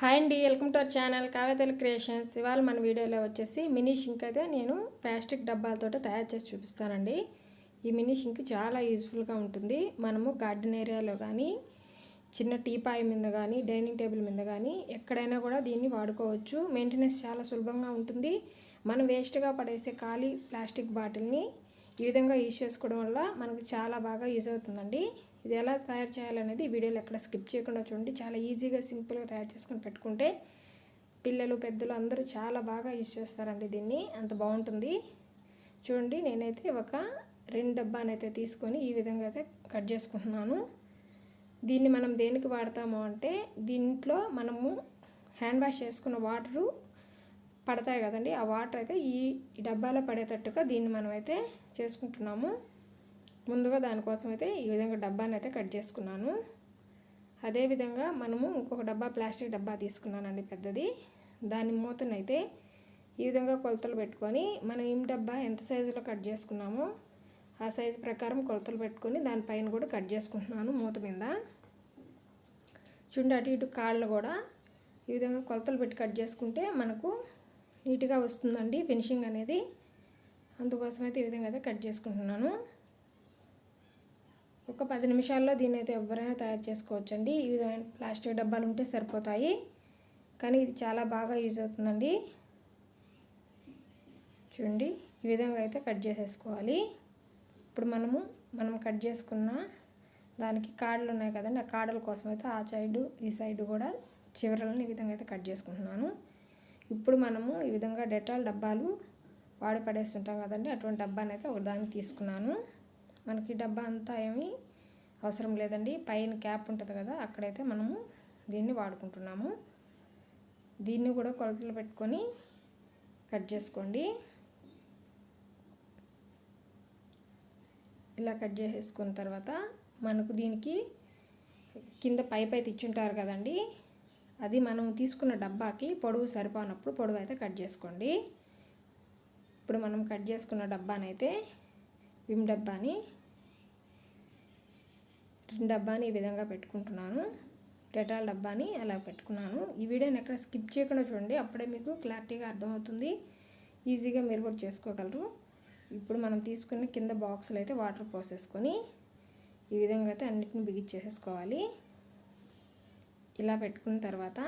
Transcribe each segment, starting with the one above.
Hi అండి welcome to our channel కావ్యతల creations. ఇవాళ మన వీడియోలో వచ్చేసి మినీ షింక్ అయితే నేను ప్లాస్టిక్ డబ్బాలతో తయారు చేసి చూపిస్తానండి. ఈ మినీ షింక్ చాలా యూజ్ఫుల్గా ఉంటుంది. మనము గార్డెన్ ఏరియాలో కానీ చిన్న టీపాయ్ మీద కానీ డైనింగ్ టేబుల్ మీద కానీ ఎక్కడైనా కూడా దీన్ని వాడుకోవచ్చు. మెయింటెనెన్స్ చాలా సులభంగా ఉంటుంది. మనం వేస్ట్గా పడేసే ఖాళీ ప్లాస్టిక్ బాటిల్ని ఈ విధంగా యూజ్ చేసుకోవడం వల్ల మనకు చాలా బాగా యూజ్ అవుతుందండి. ఇది ఎలా తయారు చేయాలనేది వీడియోలో ఎక్కడ స్కిప్ చేయకుండా చూడండి. చాలా ఈజీగా సింపుల్గా తయారు చేసుకొని పెట్టుకుంటే పిల్లలు పెద్దలు అందరూ చాలా బాగా యూజ్ చేస్తారండి దీన్ని. అంత బాగుంటుంది. చూడండి నేనైతే ఒక రెండు డబ్బానైతే తీసుకొని ఈ విధంగా అయితే కట్ చేసుకుంటున్నాను. దీన్ని మనం దేనికి వాడతాము అంటే దీంట్లో మనము హ్యాండ్ వాష్ చేసుకున్న వాటరు పడతాయి కదండి. ఆ వాటర్ అయితే ఈ డబ్బాలో పడేటట్టుగా దీన్ని మనమైతే చేసుకుంటున్నాము. ముందుగా దానికోసం అయితే ఈ విధంగా డబ్బాని అయితే కట్ చేసుకున్నాను. అదేవిధంగా మనము ఇంకొక డబ్బా ప్లాస్టిక్ డబ్బా తీసుకున్నానండి పెద్దది. దాని మూతనైతే ఈ విధంగా కొలతలు పెట్టుకొని మనం ఏం డబ్బా ఎంత సైజులో కట్ చేసుకున్నామో ఆ సైజు ప్రకారం కొలతలు పెట్టుకొని దానిపైన కూడా కట్ చేసుకుంటున్నాను మూత మీద. చూడండి అటు ఇటు కాళ్ళు కూడా ఈ విధంగా కొలతలు పెట్టి కట్ చేసుకుంటే మనకు నీట్గా వస్తుందండి ఫినిషింగ్ అనేది. అందుకోసం అయితే ఈ విధంగా అయితే కట్ చేసుకుంటున్నాను. ఒక పది నిమిషాల్లో దీన్ని అయితే ఎవరైనా తయారు చేసుకోవచ్చండి. ఈ విధమైన ప్లాస్టిక్ డబ్బాలు ఉంటే సరిపోతాయి. కానీ ఇది చాలా బాగా యూజ్ అవుతుందండి. చూడండి ఈ విధంగా అయితే కట్ చేసేసుకోవాలి. ఇప్పుడు మనము మనం కట్ చేసుకున్న దానికి కాడలు ఉన్నాయి కదండి ఆ కాడల కోసం అయితే ఆ సైడు ఈ సైడ్ కూడా చివరలను ఈ విధంగా అయితే కట్ చేసుకుంటున్నాను. ఇప్పుడు మనము ఈ విధంగా డెటాల్ డబ్బాలు వాడి పడేస్తుంటాం కదండి అటువంటి డబ్బాని అయితే ఒక దాన్ని తీసుకున్నాను. మనకి డబ్బా అంతా ఏమీ అవసరం లేదండి. పైన క్యాప్ ఉంటుంది కదా అక్కడైతే మనము దీన్ని వాడుకుంటున్నాము. దీన్ని కూడా కొలతలు పెట్టుకొని కట్ చేసుకోండి. ఇలా కట్ చేసేసుకున్న తర్వాత మనకు దీనికి కింద పైప్ అయితే ఇచ్చుంటారు కదండి అది మనం తీసుకున్న డబ్బాకి పొడవు సరిపోనప్పుడు పొడవు అయితే కట్ చేసుకోండి. ఇప్పుడు మనం కట్ చేసుకున్న డబ్బానైతే విమ్ డబ్బాని రెండు డబ్బాని ఈ విధంగా పెట్టుకుంటున్నాను. డెటాల్ డబ్బాని అలా పెట్టుకున్నాను. ఈ వీడియోని ఎక్కడ స్కిప్ చేయకుండా చూడండి. అప్పుడే మీకు క్లారిటీగా అర్థమవుతుంది. ఈజీగా మీరు కూడా చేసుకోగలరు. ఇప్పుడు మనం తీసుకున్న కింద బాక్సులు అయితే వాటర్ పోసేసుకొని ఈ విధంగా అయితే అన్నిటిని బిగిచ్చేసేసుకోవాలి. ఇలా పెట్టుకున్న తర్వాత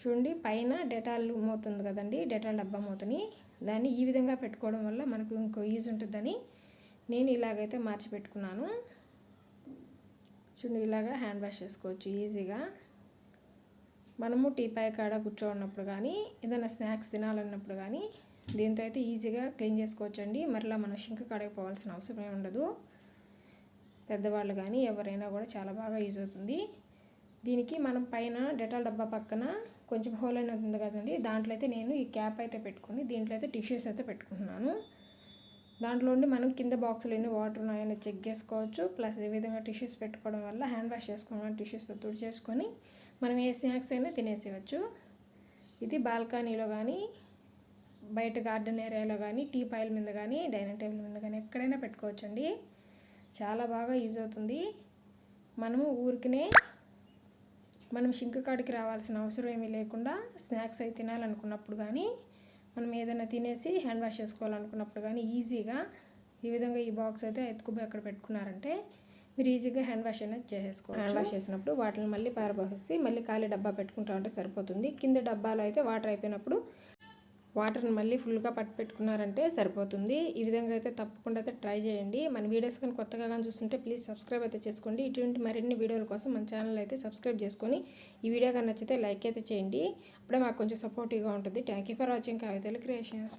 చూడండి పైన డెటాల్ మోతుంది కదండి డెటాల్ డబ్బా మూతని. దాన్ని ఈ విధంగా పెట్టుకోవడం వల్ల మనకు ఇంకో యూజ్ ఉంటుందని నేను ఇలాగైతే మార్చి పెట్టుకున్నాను. చూడండి ఇలాగా హ్యాండ్ వాష్ చేసుకోవచ్చు ఈజీగా. మనము టీపాయ్ కాడ కూర్చోన్నప్పుడు కానీ ఏదైనా స్నాక్స్ తినాలన్నప్పుడు కానీ దీంతో అయితే ఈజీగా క్లీన్ చేసుకోవచ్చండి. మరలా మన షింక్ కాడకి పోవాల్సిన అవసరమే ఉండదు. పెద్దవాళ్ళు కానీ ఎవరైనా కూడా చాలా బాగా యూజ్ అవుతుంది. దీనికి మనం పైన డెటాల్ డబ్బా పక్కన కొంచెం హోల్ అయిన ఉంది కదండి. దాంట్లో అయితే నేను ఈ క్యాప్ అయితే పెట్టుకుని దీంట్లో అయితే టిష్యూస్ అయితే పెట్టుకుంటున్నాను. దాంట్లో ఉండి మనం కింద బాక్సులు ఎన్ని వాటర్ ఉన్నాయని చెక్ చేసుకోవచ్చు. ప్లస్ ఈ విధంగా టిష్యూస్ పెట్టుకోవడం వల్ల హ్యాండ్ వాష్ చేసుకోవడం టిష్యూస్తో తుడిచేసుకొని మనం ఏ స్నాక్స్ అయినా తినేసేయచ్చు. ఇది బాల్కనీలో కానీ బయట గార్డెన్ ఏరియాలో కానీ టీ పాయిల్ మీద కానీ డైనింగ్ టేబుల్ మీద కానీ ఎక్కడైనా పెట్టుకోవచ్చండి. చాలా బాగా యూజ్ అవుతుంది. మనము ఊరికినే మనం షింక్ కాడికి రావాల్సిన అవసరం ఏమీ లేకుండా స్నాక్స్ అవి తినాలనుకున్నప్పుడు కానీ మనం ఏదైనా తినేసి హ్యాండ్ వాష్ చేసుకోవాలనుకున్నప్పుడు కానీ ఈజీగా ఈ విధంగా ఈ బాక్స్ అయితే ఎత్తుకుపోయి అక్కడ పెట్టుకున్నారంటే మీరు ఈజీగా హ్యాండ్ వాష్ అనేది చేసేసుకోవాలి హ్యాండ్ వాష్ చేసినప్పుడు వాటిని మళ్ళీ పారబోసేసి మళ్ళీ ఖాళీ డబ్బా పెట్టుకుంటా ఉంటే సరిపోతుంది. కింద డబ్బాలో అయితే వాటర్ అయిపోయినప్పుడు వాటర్ని మళ్ళీ ఫుల్గా పట్టు పెట్టుకున్నారంటే సరిపోతుంది. ఈ విధంగా అయితే తప్పకుండా అయితే ట్రై చేయండి. మన వీడియోస్ కానీ కొత్తగా కానీ చూస్తుంటే ప్లీజ్ సబ్స్క్రైబ్ అయితే చేసుకోండి. ఇటువంటి మరిన్ని వీడియోల కోసం మన ఛానల్ అయితే సబ్స్క్రైబ్ చేసుకొని ఈ వీడియో కానీ నచ్చితే లైక్ అయితే చేయండి. అప్పుడే మాకు కొంచెం సపోర్టివ్గా ఉంటుంది. థ్యాంక్ యూ ఫర్ వాచింగ్ కవితలు క్రియేషన్స్